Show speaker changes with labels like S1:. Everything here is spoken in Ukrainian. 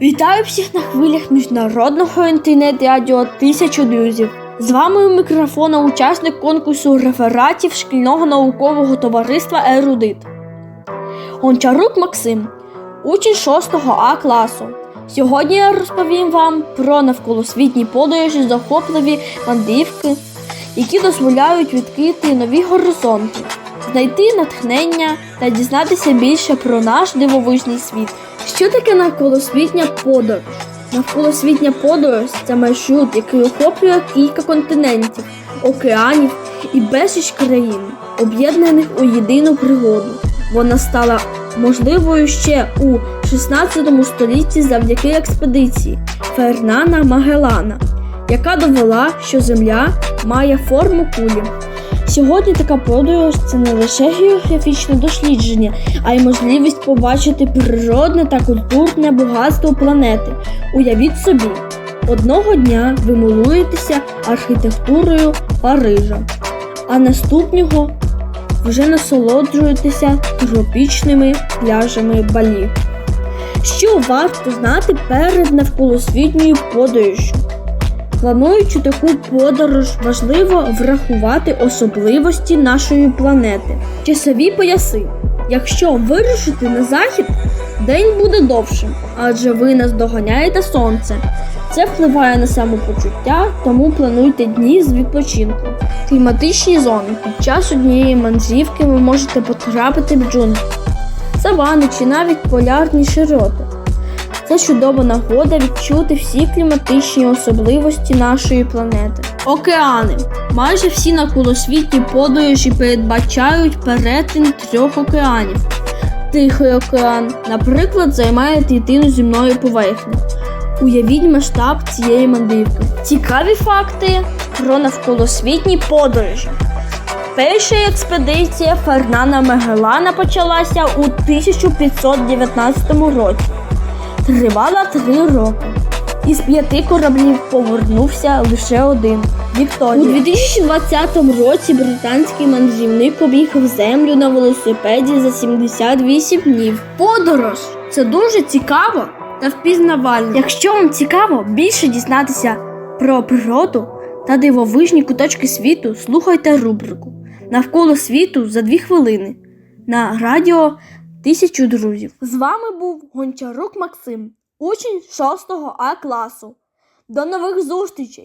S1: Вітаю всіх на хвилях міжнародного інтернет-радіо Тисячу друзів. З вами у мікрофона учасник конкурсу рефератів шкільного наукового товариства Ерудит. Гончарук Максим, учень 6 А класу. Сьогодні я розповім вам про навколосвітні подорожі, захопливі мандрівки, які дозволяють відкрити нові горизонти, знайти натхнення та дізнатися більше про наш дивовижний світ. Що таке навколосвітня подорож? Навколосвітня подорож це маршрут, який охоплює кілька континентів, океанів і безліч країн, об'єднаних у єдину пригоду. Вона стала можливою ще у 16 столітті завдяки експедиції Фернана Магеллана, яка довела, що Земля має форму кулі. Сьогодні така подорож це не лише географічне дослідження, а й можливість побачити природне та культурне багатство планети. Уявіть собі, одного дня ви милуєтеся архітектурою Парижа, а наступного вже насолоджуєтеся тропічними пляжами Балі. Що варто знати перед навколосвітньою подорожю? Плануючи таку подорож, важливо врахувати особливості нашої планети. Часові пояси. Якщо вирушити на захід, день буде довшим, адже ви наздоганяєте сонце. Це впливає на самопочуття, тому плануйте дні з відпочинку. Кліматичні зони. Під час однієї мандрівки ви можете потрапити в джунглі, савани чи навіть полярні широти. Це чудова нагода відчути всі кліматичні особливості нашої планети. Океани. Майже всі на навколосвітні подорожі передбачають перетин трьох океанів. Тихий океан, наприклад, займає третину земної поверхні. Уявіть масштаб цієї мандрівки. Цікаві факти про навколосвітні подорожі. Перша експедиція Фернана Магеллана почалася у 1519 році тривала три роки. Із п'яти кораблів повернувся лише один. Вікторія. У 2020 році британський мандрівник об'їхав землю на велосипеді за 78 днів. Подорож це дуже цікаво та впізнавально. Якщо вам цікаво більше дізнатися про природу та дивовижні куточки світу, слухайте рубрику Навколо світу за дві хвилини на радіо тисячу друзів. З вами був Гончарук Максим, учень 6 А класу. До нових зустрічей!